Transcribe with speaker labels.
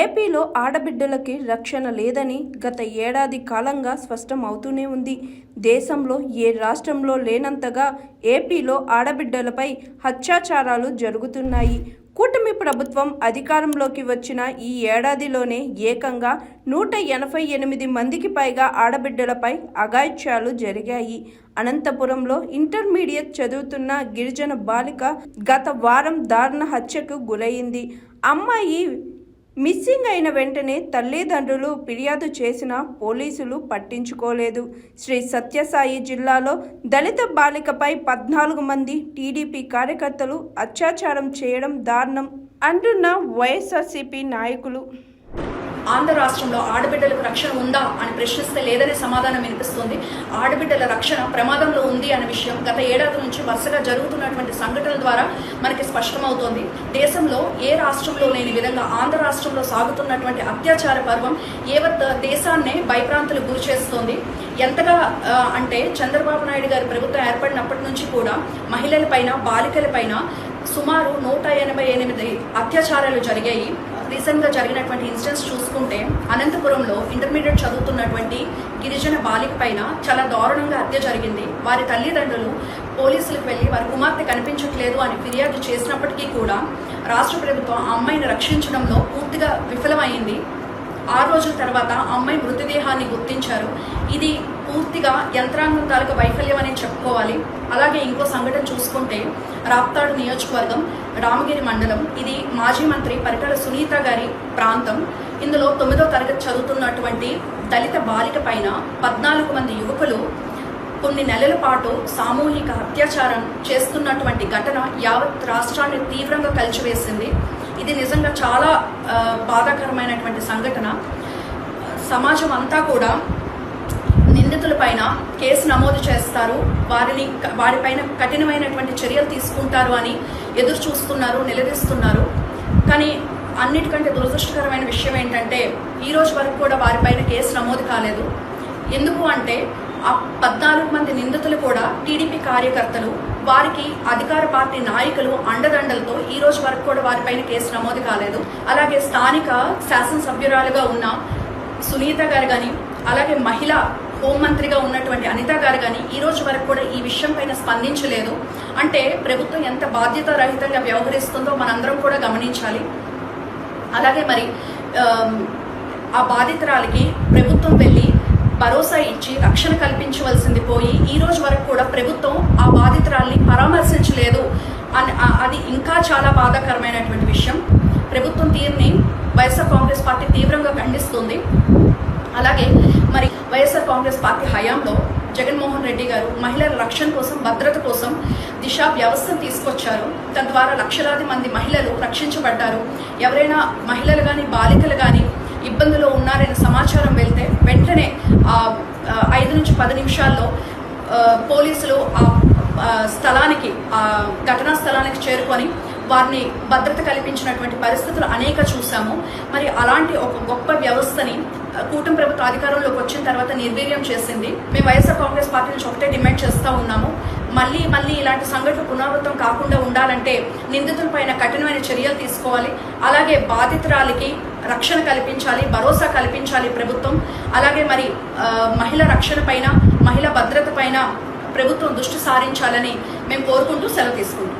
Speaker 1: ఏపీలో ఆడబిడ్డలకి రక్షణ లేదని గత ఏడాది కాలంగా స్పష్టం అవుతూనే ఉంది. దేశంలో ఏ రాష్ట్రంలో లేనంతగా ఏపీలో ఆడబిడ్డలపై అత్యాచారాలు జరుగుతున్నాయి. కూటమి ప్రభుత్వం అధికారంలోకి వచ్చిన ఈ ఏడాదిలోనే ఏకంగా నూట ఎనభై ఎనిమిది మందికి పైగా ఆడబిడ్డలపై అఘాయిత్యాలు జరిగాయి. అనంతపురంలో ఇంటర్మీడియట్ చదువుతున్న గిరిజన బాలిక గత వారం దారుణ హత్యకు గురైంది. అమ్మాయి మిస్సింగ్ అయిన వెంటనే తల్లిదండ్రులు ఫిర్యాదు చేసినా పోలీసులు పట్టించుకోలేదు. శ్రీ సత్యసాయి జిల్లాలో దళిత బాలికపై పద్నాలుగు మంది టీడీపీ కార్యకర్తలు అత్యాచారం చేయడం దారుణం అంటున్న వైఎస్ఆర్సీపీ నాయకులు.
Speaker 2: ఆంధ్ర రాష్ట్రంలో ఆడబిడ్డలకు రక్షణ ఉందా అని ప్రశ్నిస్తే లేదనే సమాధానం వినిపిస్తుంది. ఆడబిడ్డల రక్షణ ప్రమాదంలో ఉంది అనే విషయం గత ఏడాది నుంచి వరుసగా జరుగుతున్నటువంటి సంఘటనల ద్వారా మనకి స్పష్టమవుతోంది. దేశంలో ఏ రాష్ట్రంలో లేని విధంగా ఆంధ్ర రాష్ట్రంలో సాగుతున్నటువంటి అత్యాచార పర్వం ఏవత్ దేశాన్నే భయప్రాంతులు గురి చేస్తోంది. ఎంతగా అంటే చంద్రబాబు నాయుడు గారి ప్రభుత్వం ఏర్పడినప్పటి నుంచి కూడా మహిళలపైన బాలికలపైన సుమారు నూట ఎనభై ఎనిమిది అత్యాచారాలు జరిగాయి. రీసెంట్గా జరిగినటువంటి ఇన్సిడెంట్స్ చూసుకుంటే అనంతపురంలో ఇంటర్మీడియట్ చదువుతున్నటువంటి గిరిజన బాలిక పైన చాలా దారుణంగా హత్య జరిగింది. వారి తల్లిదండ్రులు పోలీసులకు వెళ్ళి వారి కుమార్తె కనిపించట్లేదు అని ఫిర్యాదు చేసినప్పటికీ కూడా రాష్ట్ర ప్రభుత్వం ఆ అమ్మాయిని రక్షించడంలో పూర్తిగా విఫలమైంది. ఆ రోజుల తర్వాత అమ్మాయి మృతదేహాన్ని గుర్తించారు. ఇది పూర్తిగా యంత్రాంగం తాలూకా వైఫల్యం అనేది చెప్పుకోవాలి. అలాగే ఇంకో సంఘటన చూసుకుంటే రాప్తాడు నియోజకవర్గం రామగిరి మండలం. ఇది మాజీ మంత్రి పరిటాల సునీత గారి ప్రాంతం. ఇందులో తొమ్మిదో తరగతి చదువుతున్నటువంటి దళిత బాలిక పైన పద్నాలుగు మంది యువకులు కొన్ని నెలల పాటు సామూహిక అత్యాచారం చేస్తున్నటువంటి ఘటన యావత్ రాష్ట్రాన్ని తీవ్రంగా కలిచివేసింది. ఇది నిజంగా చాలా బాధాకరమైనటువంటి సంఘటన. సమాజం అంతా కూడా నిందితులపైన కేసు నమోదు చేస్తారు. వారిని వారిపైన కఠినమైనటువంటి చర్యలు తీసుకుంటారు అని ఎదురు చూస్తున్నారు నిలదీస్తున్నారు. కానీ అన్నిటికంటే దురదృష్టకరమైన విషయం ఏంటంటే ఈ రోజు వరకు కూడా వారిపైన కేసు నమోదు కాలేదు. ఎందుకు అంటే ఆ పద్నాలుగు మంది నిందితులు కూడా టీడీపీ కార్యకర్తలు వారికి అధికార పార్టీ నాయకులు అండదండలతో ఈ రోజు వరకు కూడా వారిపైన కేసు నమోదు కాలేదు. అలాగే స్థానిక శాసనసభ్యురాలుగా ఉన్న సునీత గారు కానీ అలాగే మహిళ హోంమంత్రిగా ఉన్నటువంటి అనిత గారు కానీ ఈ రోజు వరకు కూడా ఈ విషయం పైన స్పందించలేదు. అంటే ప్రభుత్వం ఎంత బాధ్యతారహితంగా వ్యవహరిస్తుందో మనందరం కూడా గమనించాలి. అలాగే మరి ఆ బాధితురాలికి ప్రభుత్వం వెళ్ళి భరోసా ఇచ్చి రక్షణ కల్పించవలసింది పోయి ఈ రోజు వరకు కూడా ప్రభుత్వం ఆ బాధితురాల్ని పరామర్శించలేదు అని అది ఇంకా చాలా బాధాకరమైనటువంటి విషయం. ప్రభుత్వం తీరుని వైఎస్ఆర్ కాంగ్రెస్ పార్టీ తీవ్రంగా ఖండిస్తుంది. అలాగే మరి రెడ్డి గారు మహిళల రక్షణ కోసం భద్రత కోసం దిశ వ్యవస్థను తీసుకొచ్చారు. తద్వారా లక్షలాది మంది మహిళలు రక్షించబడ్డారు. ఎవరైనా మహిళలు కానీ బాలికలు కానీ ఇబ్బందులో ఉన్నారనే సమాచారం వెళ్తే వెంటనే ఆ ఐదు నుంచి పది నిమిషాల్లో పోలీసులు ఆ ఆ, స్థలానికి ఆ ఘటనా స్థలానికి చేరుకొని వారిని భద్రత కల్పించినటువంటి పరిస్థితులు అనేక చూసాము మరి అలాంటి ఒక గొప్ప వ్యవస్థని కూటమి ప్రభుత్వ అధికారంలోకి వచ్చిన తర్వాత నిర్వీర్యం చేసింది. మేము వైఎస్ఆర్ కాంగ్రెస్ పార్టీ నుంచి ఒకటే డిమాండ్ చేస్తూ ఉన్నాము. మళ్ళీ మళ్ళీ ఇలాంటి సంఘటనలు పునరావృతం కాకుండా ఉండాలంటే నిందితులపైన కఠినమైన చర్యలు తీసుకోవాలి. అలాగే బాధితురాలికి రక్షణ కల్పించాలి భరోసా కల్పించాలి ప్రభుత్వం. అలాగే మరి మహిళ రక్షణ పైన మహిళ భద్రత పైన ప్రభుత్వం దృష్టి సారించాలని మేము కోరుకుంటూ సెలవు తీసుకుంటాం